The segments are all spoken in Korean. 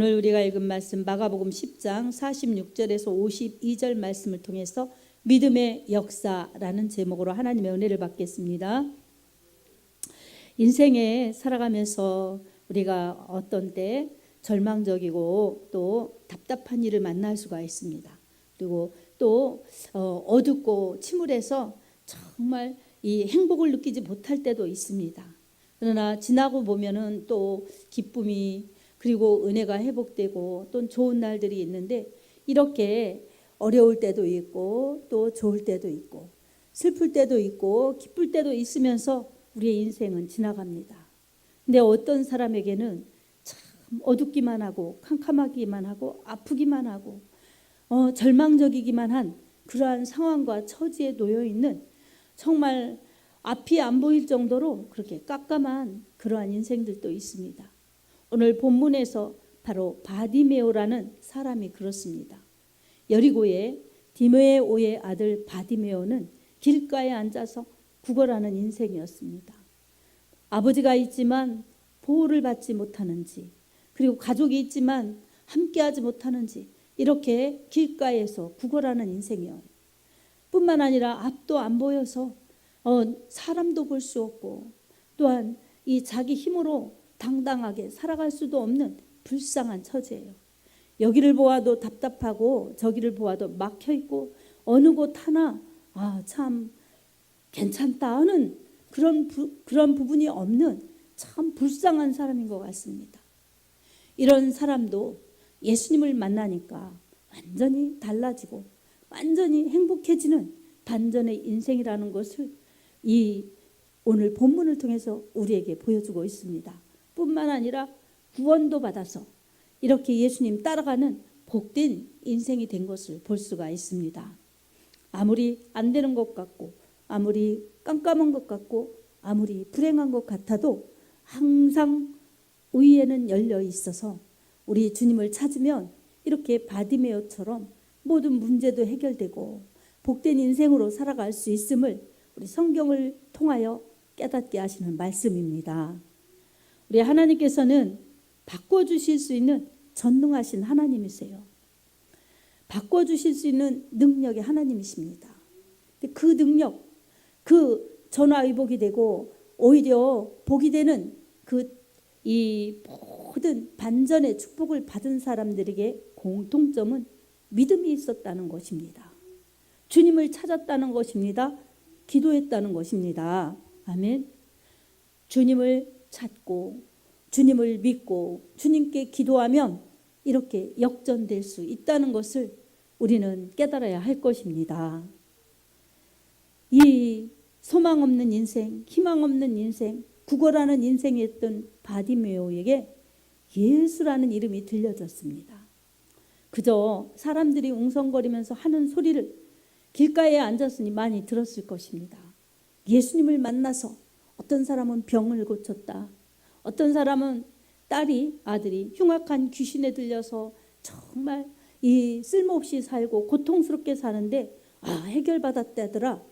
오늘 우리가 읽은 말씀 마가복음 10장 46절에서 52절 말씀을 통해서 믿음의 역사라는 제목으로 하나님의 은혜를 받겠습니다. 인생에 살아가면서 우리가 어떤 때 절망적이고 또 답답한 일을 만날 수가 있습니다. 그리고 또 어, 어둡고 침울해서 정말 이 행복을 느끼지 못할 때도 있습니다. 그러나 지나고 보면은 또 기쁨이 그리고 은혜가 회복되고 또 좋은 날들이 있는데 이렇게 어려울 때도 있고 또 좋을 때도 있고 슬플 때도 있고 기쁠 때도 있으면서 우리의 인생은 지나갑니다. 근데 어떤 사람에게는 참 어둡기만 하고 캄캄하기만 하고 아프기만 하고 어, 절망적이기만 한 그러한 상황과 처지에 놓여 있는 정말 앞이 안 보일 정도로 그렇게 깜깜한 그러한 인생들도 있습니다. 오늘 본문에서 바로 바디메오라는 사람이 그렇습니다. 여리고의 디메오의 아들 바디메오는 길가에 앉아서 구걸하는 인생이었습니다. 아버지가 있지만 보호를 받지 못하는지 그리고 가족이 있지만 함께하지 못하는지 이렇게 길가에서 구걸하는 인생이요. 뿐만 아니라 앞도 안 보여서 어, 사람도 볼 수 없고 또한 이 자기 힘으로 당당하게 살아갈 수도 없는 불쌍한 처지예요. 여기를 보아도 답답하고 저기를 보아도 막혀 있고 어느 곳 하나 아 참 괜찮다 하는 그런 부, 그런 부분이 없는 참 불쌍한 사람인 것 같습니다. 이런 사람도 예수님을 만나니까 완전히 달라지고 완전히 행복해지는 반전의 인생이라는 것을 이 오늘 본문을 통해서 우리에게 보여주고 있습니다. 뿐만 아니라 구원도 받아서 이렇게 예수님 따라가는 복된 인생이 된 것을 볼 수가 있습니다. 아무리 안 되는 것 같고 아무리 깜깜한 것 같고 아무리 불행한 것 같아도 항상 의에는 열려 있어서 우리 주님을 찾으면 이렇게 바디메어처럼 모든 문제도 해결되고 복된 인생으로 살아갈 수 있음을 우리 성경을 통하여 깨닫게 하시는 말씀입니다. 우리 하나님께서는 바꿔주실 수 있는 전능하신 하나님이세요. 바꿔주실 수 있는 능력의 하나님이십니다. 그 능력, 그 전화위복이 되고 오히려 복이 되는 그 이 모든 반전의 축복을 받은 사람들에게 공통점은 믿음이 있었다는 것입니다. 주님을 찾았다는 것입니다. 기도했다는 것입니다. 아멘. 주님을 찾고 주님을 믿고 주님께 기도하면 이렇게 역전될 수 있다는 것을 우리는 깨달아야 할 것입니다. 이 소망 없는 인생, 희망 없는 인생, 구걸하는 인생이었던 바디메오에게 예수라는 이름이 들려졌습니다. 그저 사람들이 웅성거리면서 하는 소리를 길가에 앉았으니 많이 들었을 것입니다. 예수님을 만나서 어떤 사람은 병을 고쳤다. 어떤 사람은 딸이 아들이 흉악한 귀신에 들려서 정말 이 쓸모없이 살고 고통스럽게 사는데 아 해결받았다더라.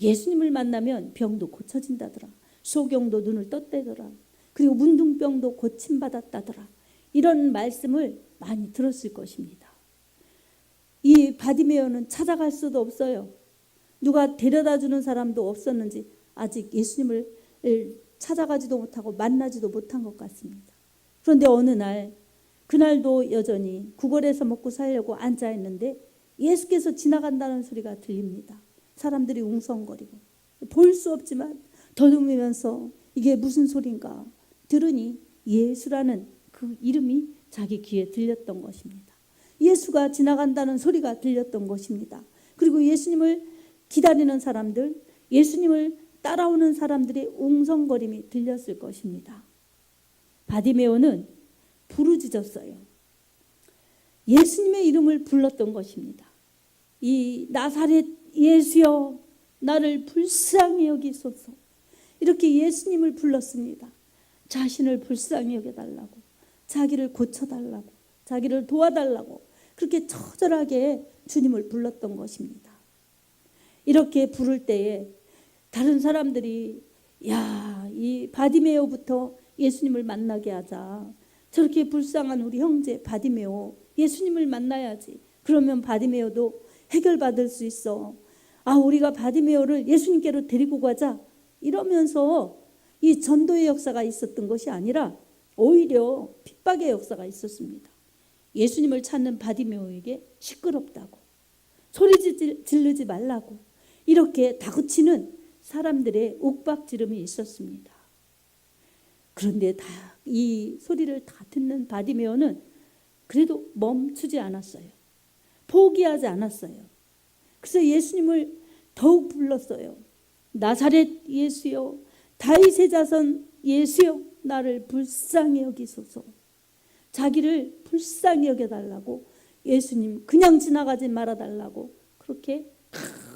예수님을 만나면 병도 고쳐진다더라. 소경도 눈을 떴대더라. 그리고 문둥병도 고침받았다더라. 이런 말씀을 많이 들었을 것입니다. 이 바디메어는 찾아갈 수도 없어요. 누가 데려다 주는 사람도 없었는지 아직 예수님을 찾아가지도 못하고 만나지도 못한 것 같습니다. 그런데 어느 날 그날도 여전히 구걸에서 먹고 살려고 앉아 있는데 예수께서 지나간다는 소리가 들립니다. 사람들이 웅성거리고 볼 수 없지만 더듬으면서 이게 무슨 소린가 들으니 예수라는 그 이름이 자기 귀에 들렸던 것입니다. 예수가 지나간다는 소리가 들렸던 것입니다. 그리고 예수님을 기다리는 사람들, 예수님을 따라오는 사람들의 웅성거림이 들렸을 것입니다. 바디메오는 부르짖었어요. 예수님의 이름을 불렀던 것입니다. 이 나사렛 예수여 나를 불쌍히 여기소서 이렇게 예수님을 불렀습니다. 자신을 불쌍히 여겨달라고 자기를 고쳐달라고 자기를 도와달라고 그렇게 처절하게 주님을 불렀던 것입니다. 이렇게 부를 때에 다른 사람들이 야, 이 바디메오부터 예수님을 만나게 하자. 저렇게 불쌍한 우리 형제 바디메오 예수님을 만나야지. 그러면 바디메오도 해결받을 수 있어. 아, 우리가 바디메오를 예수님께로 데리고 가자. 이러면서 이 전도의 역사가 있었던 것이 아니라 오히려 핍박의 역사가 있었습니다. 예수님을 찾는 바디메오에게 시끄럽다고 소리 질- 지르지 말라고 이렇게 다그치는 사람들의 옥박지름이 있었습니다. 그런데 다 이 소리를 다 듣는 바디메오는 그래도 멈추지 않았어요. 포기하지 않았어요. 그래서 예수님을 더욱 불렀어요. 나사렛 예수여, 다윗의 자손 예수여, 나를 불쌍히 여기소서. 자기를 불쌍히 여겨달라고 예수님 그냥 지나가지 말아달라고 그렇게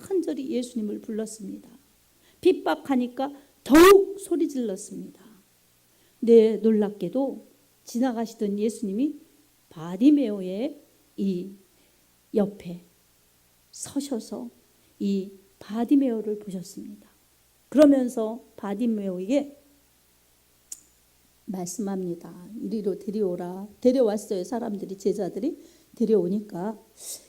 간절히 예수님을 불렀습니다. 핍박하니까 더욱 소리 질렀습니다. 네, 놀랍게도 지나가시던 예수님이 바디메오의 이 옆에 서셔서 이 바디메오를 보셨습니다. 그러면서 바디메오에게 말씀합니다. 이리로 데려오라. 데려왔어요. 사람들이 제자들이 데려오니까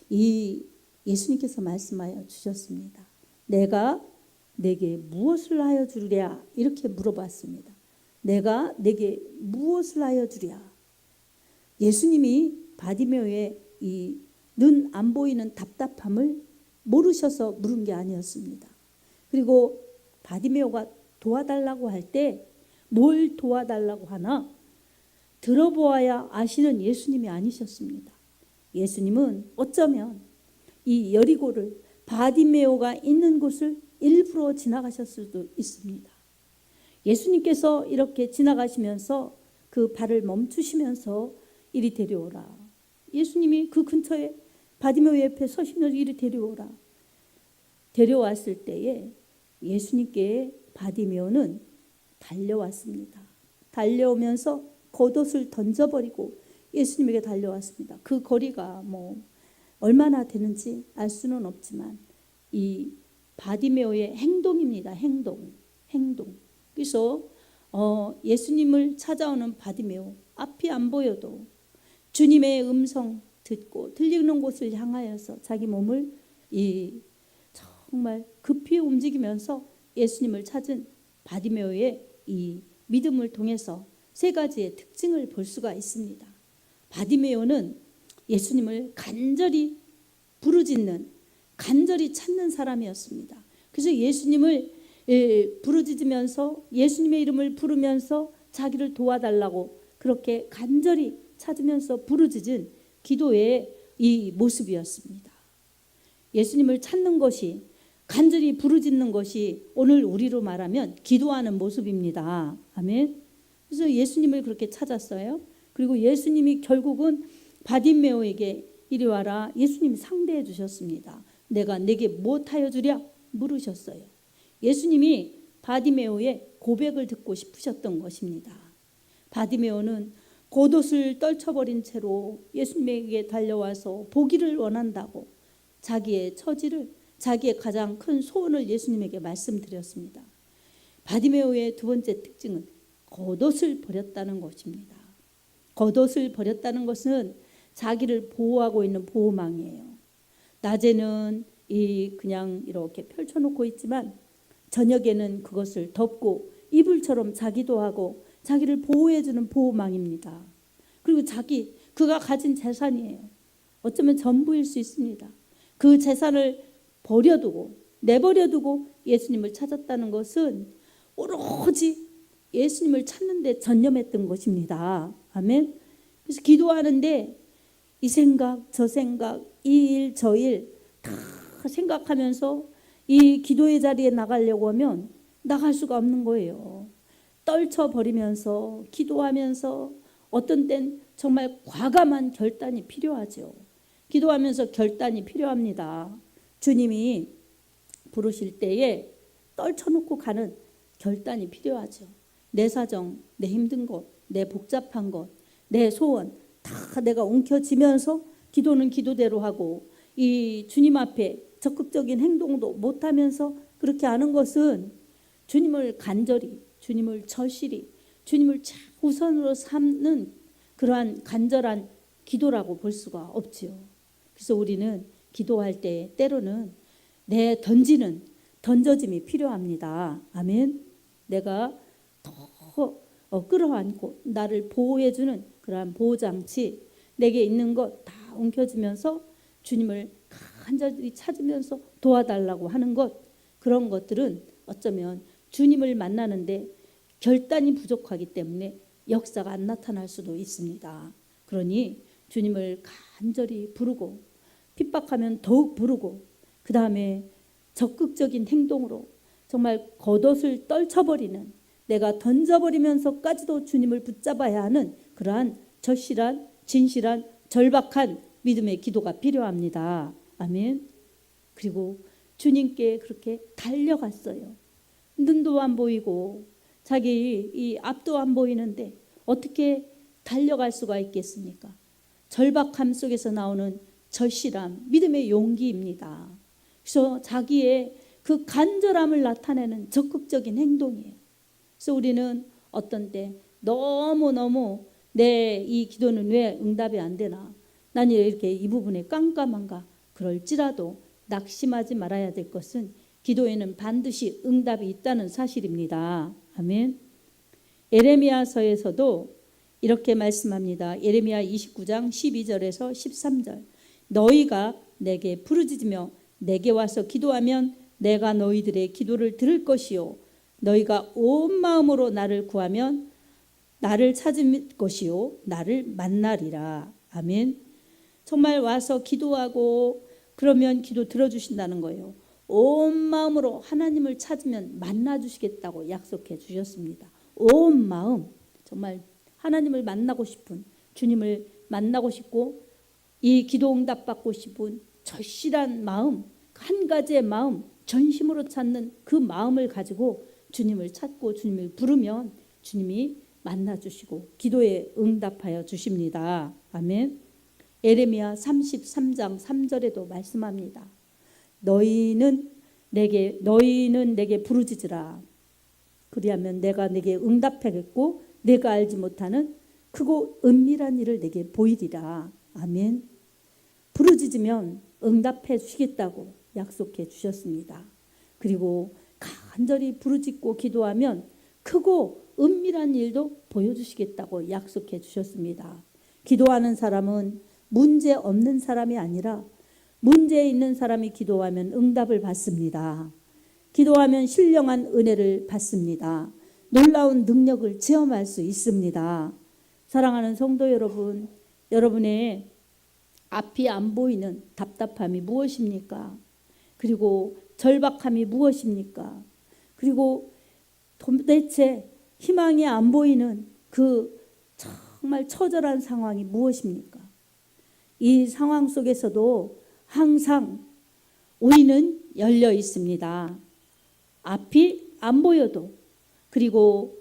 이 예수님께서 말씀하여 주셨습니다. 내가 내게 무엇을 하여 주랴? 이렇게 물어봤습니다. 내가 내게 무엇을 하여 주랴? 예수님이 바디메오의 이 눈 안 보이는 답답함을 모르셔서 물은 게 아니었습니다. 그리고 바디메오가 도와달라고 할 때 뭘 도와달라고 하나 들어보아야 아시는 예수님이 아니셨습니다. 예수님은 어쩌면 이 여리고를 바디메오가 있는 곳을 일부러 지나가셨을 수도 있습니다. 예수님께서 이렇게 지나가시면서 그 발을 멈추시면서 이리 데려오라. 예수님이 그 근처에 바디메오 옆에 서시면서 이리 데려오라. 데려왔을 때에 예수님께 바디메오는 달려왔습니다. 달려오면서 겉옷을 던져버리고 예수님에게 달려왔습니다. 그 거리가 뭐 얼마나 되는지 알 수는 없지만 이 바디메오의 행동입니다. 행동, 행동. 그래서 어, 예수님을 찾아오는 바디메오 앞이 안 보여도 주님의 음성 듣고 들리는 곳을 향하여서 자기 몸을 이 정말 급히 움직이면서 예수님을 찾은 바디메오의 이 믿음을 통해서 세 가지의 특징을 볼 수가 있습니다. 바디메오는 예수님을 간절히 부르짖는 간절히 찾는 사람이었습니다. 그래서 예수님을 예, 부르짖으면서 예수님의 이름을 부르면서 자기를 도와달라고 그렇게 간절히 찾으면서 부르짖은 기도의 이 모습이었습니다. 예수님을 찾는 것이 간절히 부르짖는 것이 오늘 우리로 말하면 기도하는 모습입니다. 아멘. 그래서 예수님을 그렇게 찾았어요. 그리고 예수님이 결국은 바디메오에게 이리 와라. 예수님이 상대해 주셨습니다. 내가 내게 무엇하여 주랴 물으셨어요. 예수님이 바디메오의 고백을 듣고 싶으셨던 것입니다. 바디메오는 겉옷을 떨쳐버린 채로 예수님에게 달려와서 보기를 원한다고 자기의 처지를 자기의 가장 큰 소원을 예수님에게 말씀드렸습니다. 바디메오의 두 번째 특징은 겉옷을 버렸다는 것입니다. 겉옷을 버렸다는 것은 자기를 보호하고 있는 보호망이에요. 낮에는 이 그냥 이렇게 펼쳐놓고 있지만 저녁에는 그것을 덮고 이불처럼 자기도 하고 자기를 보호해주는 보호망입니다. 그리고 자기 그가 가진 재산이에요. 어쩌면 전부일 수 있습니다. 그 재산을 버려두고 내버려두고 예수님을 찾았다는 것은 오로지 예수님을 찾는데 전념했던 것입니다. 아멘. 그래서 기도하는데 이 생각 저 생각 이 일 저 일 다 생각하면서 이 기도의 자리에 나가려고 하면 나갈 수가 없는 거예요. 떨쳐 버리면서 기도하면서 어떤 땐 정말 과감한 결단이 필요하죠. 기도하면서 결단이 필요합니다. 주님이 부르실 때에 떨쳐놓고 가는 결단이 필요하죠. 내 사정, 내 힘든 것, 내 복잡한 것, 내 소원 다 내가 움켜쥐면서 기도는 기도대로 하고 이 주님 앞에 적극적인 행동도 못하면서 그렇게 하는 것은 주님을 간절히, 주님을 절실히, 주님을 우선으로 삼는 그러한 간절한 기도라고 볼 수가 없지요. 그래서 우리는 기도할 때 때로는 내 던지는 던져짐이 필요합니다. 아멘. 내가 더 어, 끌어안고 나를 보호해주는 그러한 보호장치 내게 있는 것 다 옮겨주면서 주님을 간절히 찾으면서 도와달라고 하는 것 그런 것들은 어쩌면 주님을 만나는데 결단이 부족하기 때문에 역사가 안 나타날 수도 있습니다. 그러니 주님을 간절히 부르고 핍박하면 더욱 부르고 그 다음에 적극적인 행동으로 정말 겉옷을 떨쳐버리는 내가 던져버리면서까지도 주님을 붙잡아야 하는 그러한 절실한 진실한 절박한 믿음의 기도가 필요합니다. 아멘. 그리고 주님께 그렇게 달려갔어요. 눈도 안 보이고 자기 이 앞도 안 보이는데 어떻게 달려갈 수가 있겠습니까? 절박함 속에서 나오는 절실함, 믿음의 용기입니다. 그래서 자기의 그 간절함을 나타내는 적극적인 행동이에요. 그래서 우리는 어떤 때 너무너무 내 이 기도는 왜 응답이 안 되나? 난 이렇게 이 부분에 깜깜한가? 그럴지라도 낙심하지 말아야 될 것은 기도에는 반드시 응답이 있다는 사실입니다. 아멘. 에레미야서에서도 이렇게 말씀합니다. 에레미야 29장 12절에서 13절. 너희가 내게 부르짖으며 내게 와서 기도하면 내가 너희들의 기도를 들을 것이요 너희가 온 마음으로 나를 구하면 나를 찾을 것이요 나를 만나리라. 아멘. 정말 와서 기도하고 그러면 기도 들어주신다는 거예요. 온 마음으로 하나님을 찾으면 만나 주시겠다고 약속해 주셨습니다. 온 마음 정말 하나님을 만나고 싶은 주님을 만나고 싶고 이 기도 응답 받고 싶은 절실한 마음 한 가지의 마음 전심으로 찾는 그 마음을 가지고 주님을 찾고 주님을 부르면 주님이 만나 주시고 기도에 응답하여 주십니다. 아멘. 에레미야 33장 3절에도 말씀합니다. 너희는 내게 너희는 내게 부르짖으라. 그리하면 내가 내게 응답하겠고 내가 알지 못하는 크고 은밀한 일을 내게 보이리라. 아멘. 부르짖으면 응답해 주시겠다고 약속해 주셨습니다. 그리고 간절히 부르짖고 기도하면 크고 은밀한 일도 보여주시겠다고 약속해 주셨습니다. 기도하는 사람은 문제 없는 사람이 아니라 문제 있는 사람이 기도하면 응답을 받습니다. 기도하면 신령한 은혜를 받습니다. 놀라운 능력을 체험할 수 있습니다. 사랑하는 성도 여러분, 여러분의 앞이 안 보이는 답답함이 무엇입니까? 그리고 절박함이 무엇입니까? 그리고 도대체 희망이 안 보이는 그 정말 처절한 상황이 무엇입니까? 이 상황 속에서도 항상 우리는 열려 있습니다. 앞이 안 보여도 그리고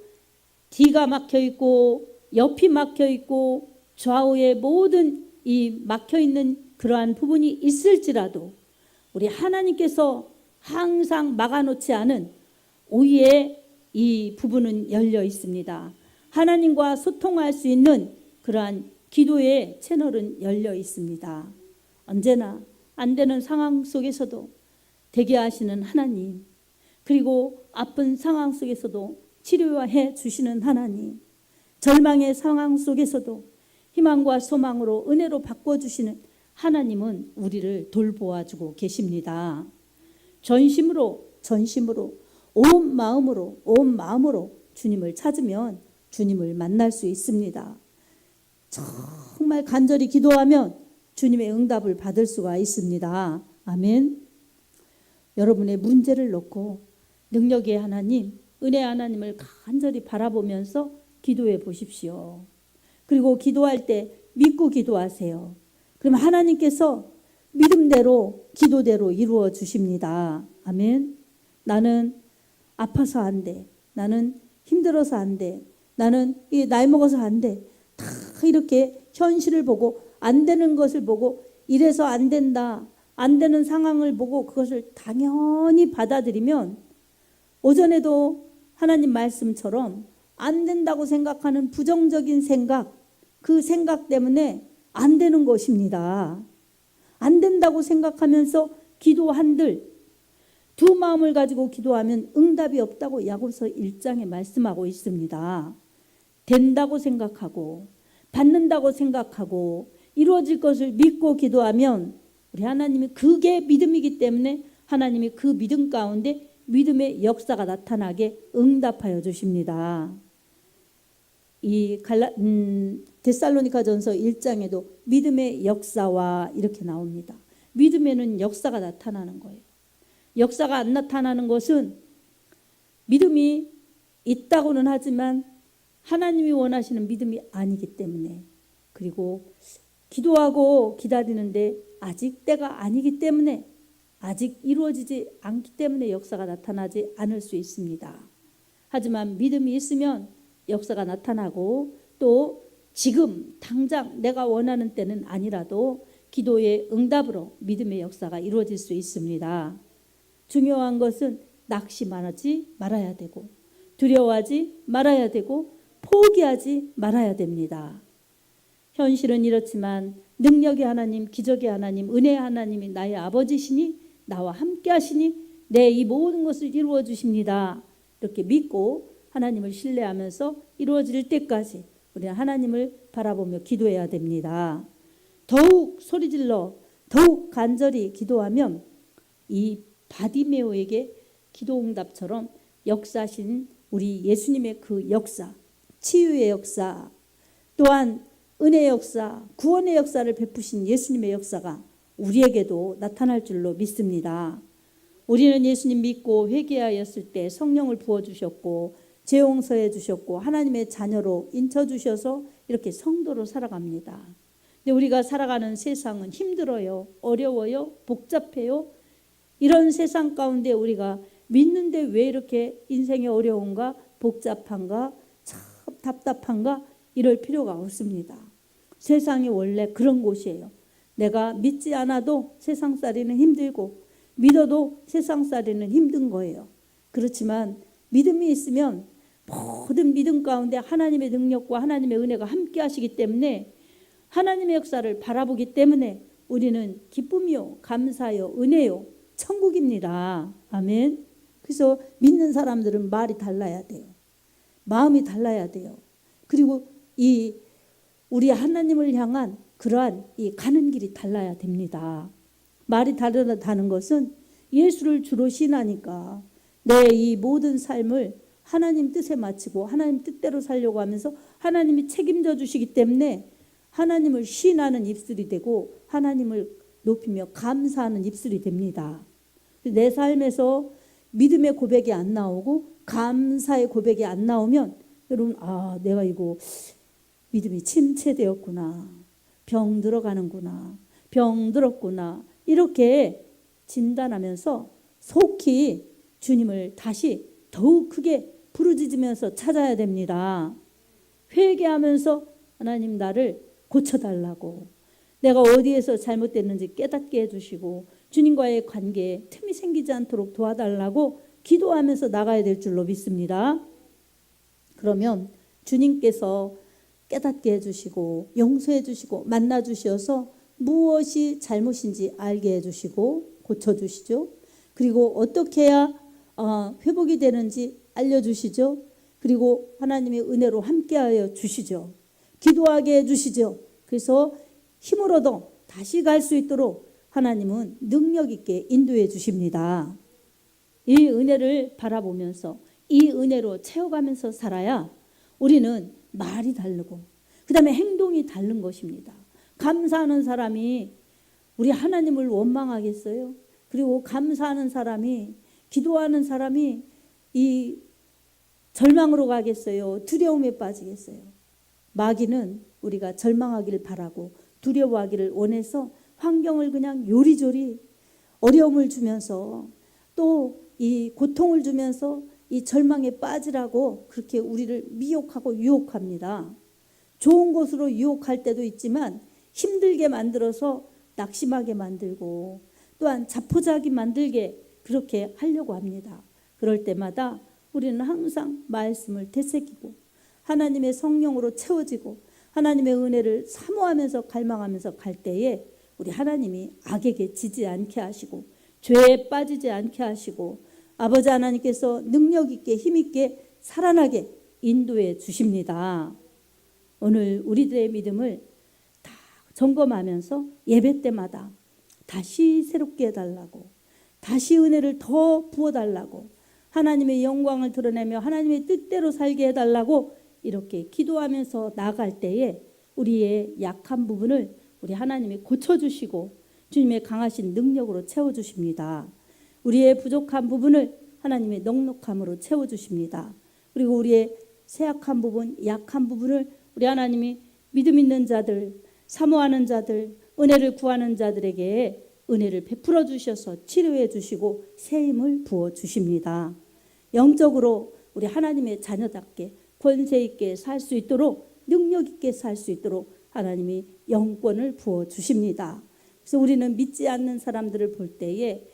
뒤가 막혀 있고 옆이 막혀 있고 좌우에 모든 이 막혀 있는 그러한 부분이 있을지라도 우리 하나님께서 항상 막아놓지 않은 우리의 이 부분은 열려 있습니다. 하나님과 소통할 수 있는 그러한 기도의 채널은 열려 있습니다. 언제나 안 되는 상황 속에서도 되게 하시는 하나님, 그리고 아픈 상황 속에서도 치료해 주시는 하나님, 절망의 상황 속에서도 희망과 소망으로 은혜로 바꿔주시는 하나님은 우리를 돌보아 주고 계십니다. 전심으로, 전심으로, 온 마음으로, 온 마음으로 주님을 찾으면 주님을 만날 수 있습니다. 정말 간절히 기도하면 주님의 응답을 받을 수가 있습니다. 아멘. 여러분의 문제를 놓고 능력의 하나님, 은혜 하나님을 간절히 바라보면서 기도해 보십시오. 그리고 기도할 때 믿고 기도하세요. 그럼 하나님께서 믿음대로 기도대로 이루어 주십니다. 아멘. 나는 아파서 안 돼. 나는 힘들어서 안 돼. 나는 나이 먹어서 안 돼. 다 이렇게 현실을 보고 안 되는 것을 보고 이래서 안 된다. 안 되는 상황을 보고 그것을 당연히 받아들이면 오전에도 하나님 말씀처럼 안 된다고 생각하는 부정적인 생각 그 생각 때문에 안 되는 것입니다. 안 된다고 생각하면서 기도한들 두 마음을 가지고 기도하면 응답이 없다고 야고보서 1장에 말씀하고 있습니다. 된다고 생각하고 받는다고 생각하고 이루어질 것을 믿고 기도하면 우리 하나님이 그게 믿음이기 때문에 하나님이 그 믿음 가운데 믿음의 역사가 나타나게 응답하여 주십니다. 이 갈라 음, 데살로니가전서 1장에도 믿음의 역사와 이렇게 나옵니다. 믿음에는 역사가 나타나는 거예요. 역사가 안 나타나는 것은 믿음이 있다고는 하지만 하나님이 원하시는 믿음이 아니기 때문에 그리고 기도하고 기다리는데 아직 때가 아니기 때문에 아직 이루어지지 않기 때문에 역사가 나타나지 않을 수 있습니다. 하지만 믿음이 있으면 역사가 나타나고 또 지금 당장 내가 원하는 때는 아니라도 기도의 응답으로 믿음의 역사가 이루어질 수 있습니다. 중요한 것은 낙심하지 말아야 되고 두려워하지 말아야 되고 포기하지 말아야 됩니다. 현실은 이렇지만 능력의 하나님, 기적의 하나님, 은혜의 하나님이 나의 아버지시니 나와 함께 하시니 내 이 모든 것을 이루어 주십니다. 이렇게 믿고 하나님을 신뢰하면서 이루어질 때까지 우리 하나님을 바라보며 기도해야 됩니다. 더욱 소리질러 더욱 간절히 기도하면 이 바디메오에게 기도 응답처럼 역사신 우리 예수님의 그 역사, 치유의 역사, 또한 은혜의 역사, 구원의 역사를 베푸신 예수님의 역사가 우리에게도 나타날 줄로 믿습니다. 우리는 예수님 믿고 회개하였을 때 성령을 부어 주셨고 재용서해 주셨고 하나님의 자녀로 인쳐 주셔서 이렇게 성도로 살아갑니다. 근데 우리가 살아가는 세상은 힘들어요. 어려워요. 복잡해요. 이런 세상 가운데 우리가 믿는데 왜 이렇게 인생이 어려운가? 복잡한가? 참 답답한가? 이럴 필요가 없습니다. 세상이 원래 그런 곳이에요. 내가 믿지 않아도 세상살이는 힘들고 믿어도 세상살이는 힘든 거예요. 그렇지만 믿음이 있으면 모든 믿음 가운데 하나님의 능력과 하나님의 은혜가 함께 하시기 때문에 하나님의 역사를 바라보기 때문에 우리는 기쁨이요, 감사요, 은혜요, 천국입니다. 아멘. 그래서 믿는 사람들은 말이 달라야 돼요. 마음이 달라야 돼요. 그리고 이 우리 하나님을 향한 그러한 이 가는 길이 달라야 됩니다. 말이 다르다는 것은 예수를 주로 신하니까 내 이 모든 삶을 하나님 뜻에 맞추고 하나님 뜻대로 살려고 하면서 하나님이 책임져 주시기 때문에 하나님을 신하는 입술이 되고 하나님을 높이며 감사하는 입술이 됩니다. 내 삶에서 믿음의 고백이 안 나오고 감사의 고백이 안 나오면 여러분 아 내가 이거 믿음이 침체되었구나. 병 들어가는구나. 병 들었구나. 이렇게 진단하면서 속히 주님을 다시 더욱 크게 부르짖으면서 찾아야 됩니다. 회개하면서 하나님 나를 고쳐달라고 내가 어디에서 잘못됐는지 깨닫게 해주시고 주님과의 관계에 틈이 생기지 않도록 도와달라고 기도하면서 나가야 될 줄로 믿습니다. 그러면 주님께서 깨닫게 해주시고 용서해 주시고 만나 주셔서 무엇이 잘못인지 알게 해주시고 고쳐주시죠. 그리고 어떻게 해야 어, 회복이 되는지 알려주시죠. 그리고 하나님의 은혜로 함께하여 주시죠. 기도하게 해주시죠. 그래서 힘을 얻어 다시 갈 수 있도록 하나님은 능력 있게 인도해 주십니다. 이 은혜를 바라보면서 이 은혜로 채워가면서 살아야 우리는 말이 다르고 그 다음에 행동이 다른 것입니다. 감사하는 사람이 우리 하나님을 원망하겠어요? 그리고 감사하는 사람이 기도하는 사람이 이 절망으로 가겠어요? 두려움에 빠지겠어요? 마귀는 우리가 절망하기를 바라고 두려워하기를 원해서 환경을 그냥 요리조리 어려움을 주면서 또 이 고통을 주면서 이 절망에 빠지라고 그렇게 우리를 미혹하고 유혹합니다. 좋은 곳으로 유혹할 때도 있지만 힘들게 만들어서 낙심하게 만들고 또한 자포자기 만들게 그렇게 하려고 합니다. 그럴 때마다 우리는 항상 말씀을 되새기고 하나님의 성령으로 채워지고 하나님의 은혜를 사모하면서 갈망하면서 갈 때에 우리 하나님이 악에게 지지 않게 하시고 죄에 빠지지 않게 하시고 아버지 하나님께서 능력 있게 힘 있게 살아나게 인도해 주십니다. 오늘 우리들의 믿음을 다 점검하면서 예배 때마다 다시 새롭게 해달라고 다시 은혜를 더 부어달라고 하나님의 영광을 드러내며 하나님의 뜻대로 살게 해달라고 이렇게 기도하면서 나아갈 때에 우리의 약한 부분을 우리 하나님이 고쳐주시고 주님의 강하신 능력으로 채워주십니다. 우리의 부족한 부분을 하나님의 넉넉함으로 채워주십니다. 그리고 우리의 쇠약한 부분, 약한 부분을 우리 하나님이 믿음 있는 자들, 사모하는 자들, 은혜를 구하는 자들에게 은혜를 베풀어 주셔서 치료해 주시고 새 힘을 부어 주십니다. 영적으로 우리 하나님의 자녀답게 권세 있게 살 수 있도록 능력 있게 살 수 있도록 하나님이 영권을 부어 주십니다. 그래서 우리는 믿지 않는 사람들을 볼 때에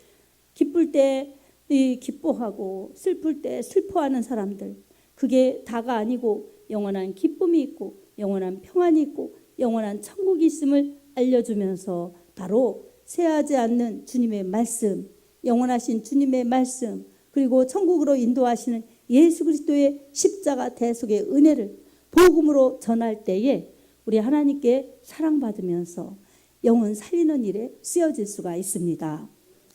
기쁠 때 기뻐하고 슬플 때 슬퍼하는 사람들 그게 다가 아니고 영원한 기쁨이 있고 영원한 평안이 있고 영원한 천국이 있음을 알려주면서 바로 쇠하지 않는 주님의 말씀, 영원하신 주님의 말씀, 그리고 천국으로 인도하시는 예수 그리스도의 십자가 대속의 은혜를 복음으로 전할 때에 우리 하나님께 사랑받으면서 영혼 살리는 일에 쓰여질 수가 있습니다.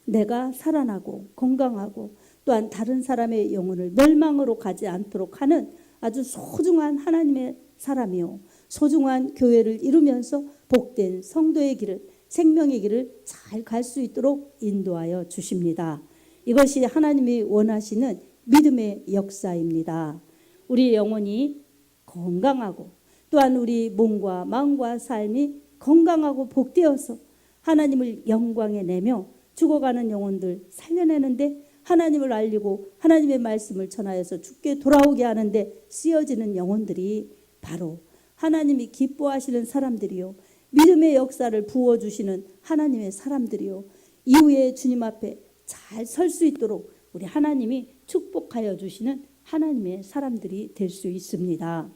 내가 살아나고 건강하고 또한 다른 사람의 영혼을 멸망으로 가지 않도록 하는 아주 소중한 하나님의 사람이요. 소중한 교회를 이루면서 복된 성도의 길을 생명의 길을 잘 갈 수 있도록 인도하여 주십니다. 이것이 하나님이 원하시는 믿음의 역사입니다. 우리 영혼이 건강하고 또한 우리 몸과 마음과 삶이 건강하고 복되어서 하나님을 영광에 내며 죽어가는 영혼들 살려내는데 하나님을 알리고 하나님의 말씀을 전하여서 죽게 돌아오게 하는데 쓰여지는 영혼들이 바로 하나님이 기뻐하시는 사람들이요. 믿음의 역사를 부어주시는 하나님의 사람들이요. 이후에 주님 앞에 잘 설 수 있도록 우리 하나님이 축복하여 주시는 하나님의 사람들이 될 수 있습니다.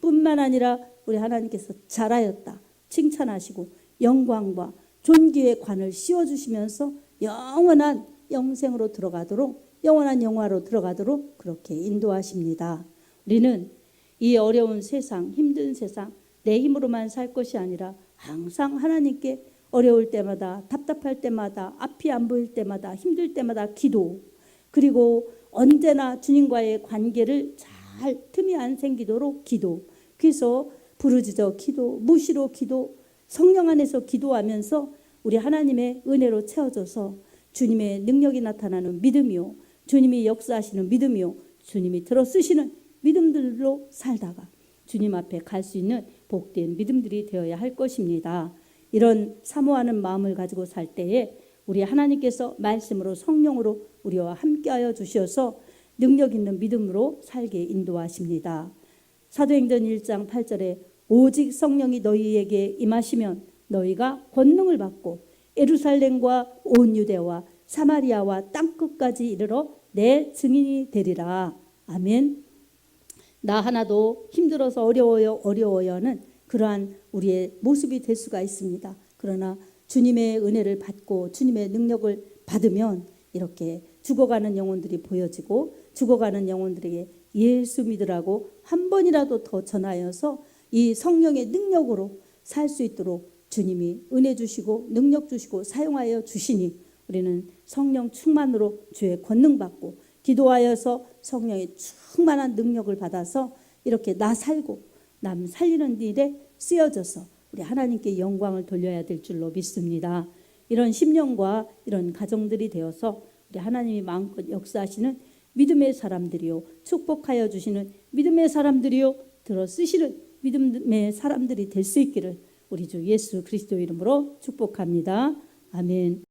뿐만 아니라 우리 하나님께서 잘하였다. 칭찬하시고 영광과 존귀의 관을 씌워 주시면서 영원한 영생으로 들어가도록 영원한 영화로 들어가도록 그렇게 인도하십니다. 우리는 이 어려운 세상, 힘든 세상, 내 힘으로만 살 것이 아니라 항상 하나님께 어려울 때마다, 답답할 때마다, 앞이 안 보일 때마다, 힘들 때마다 기도, 그리고 언제나 주님과의 관계를 잘 틈이 안 생기도록 기도, 그래서 부르짖어 기도, 무시로 기도, 성령 안에서 기도하면서 우리 하나님의 은혜로 채워져서 주님의 능력이 나타나는 믿음이요. 주님이 역사하시는 믿음이요. 주님이 들어 쓰시는 믿음들로 살다가 주님 앞에 갈 수 있는 복된 믿음들이 되어야 할 것입니다. 이런 사모하는 마음을 가지고 살 때에 우리 하나님께서 말씀으로 성령으로 우리와 함께하여 주셔서 능력 있는 믿음으로 살게 인도하십니다. 사도행전 1장 8절에 오직 성령이 너희에게 임하시면 너희가 권능을 받고 예루살렘과 온 유대와 사마리아와 땅 끝까지 이르러 내 증인이 되리라. 아멘. 나 하나도 힘들어서 어려워요, 어려워요는 그러한 우리의 모습이 될 수가 있습니다. 그러나 주님의 은혜를 받고 주님의 능력을 받으면 이렇게 죽어가는 영혼들이 보여지고 죽어가는 영혼들에게 예수 믿으라고 한 번이라도 더 전하여서 이 성령의 능력으로 살 수 있도록 주님이 은혜 주시고 능력 주시고 사용하여 주시니 우리는 성령 충만으로 주의 권능 받고 기도하여서 성령의 충만한 능력을 받아서 이렇게 나 살고 남 살리는 일에 쓰여져서 우리 하나님께 영광을 돌려야 될 줄로 믿습니다. 이런 심령과 이런 가정들이 되어서 우리 하나님이 마음껏 역사하시는 믿음의 사람들이요 축복하여 주시는 믿음의 사람들이요 들어 쓰시는 믿음의 사람들이 될 수 있기를 우리 주 예수 그리스도 이름으로 축복합니다. 아멘.